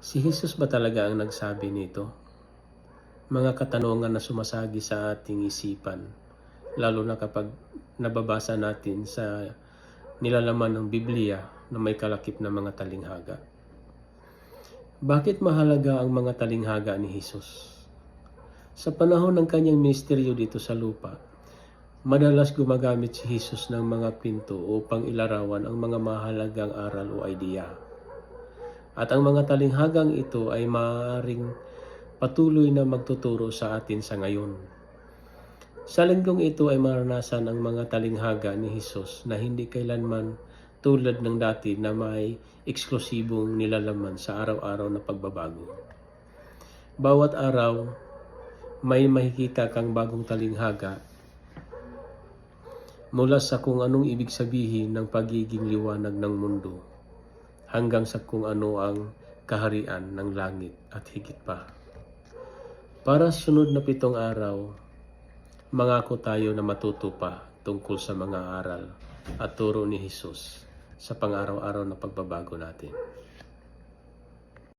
Si Jesus ba talaga ang nagsabi nito? Mga katanungan na sumasagi sa ating isipan, lalo na kapag nababasa natin sa nilalaman ng Biblia na may kalakip na mga talinghaga. Bakit mahalaga ang mga talinghaga ni Jesus? Sa panahon ng kanyang ministeryo dito sa lupa, madalas gumagamit si Jesus ng mga pinto upang ilarawan ang mga mahalagang aral o idea. At ang mga talinghagang ito ay maaaring patuloy na magtuturo sa atin sa ngayon. Sa linggong ito ay maranasan ang mga talinghaga ni Jesus na hindi kailanman tulad ng dati na may eksklusibong nilalaman sa araw-araw na pagbabago. Bawat araw, may makikita kang bagong talinghaga mula sa kung anong ibig sabihin ng pagiging liwanag ng mundo hanggang sa kung ano ang kaharian ng langit at higit pa. Para sunod na pitong araw, mangako tayo na matuto pa tungkol sa mga aral at turo ni Jesus sa pang-araw-araw na pagbabago natin.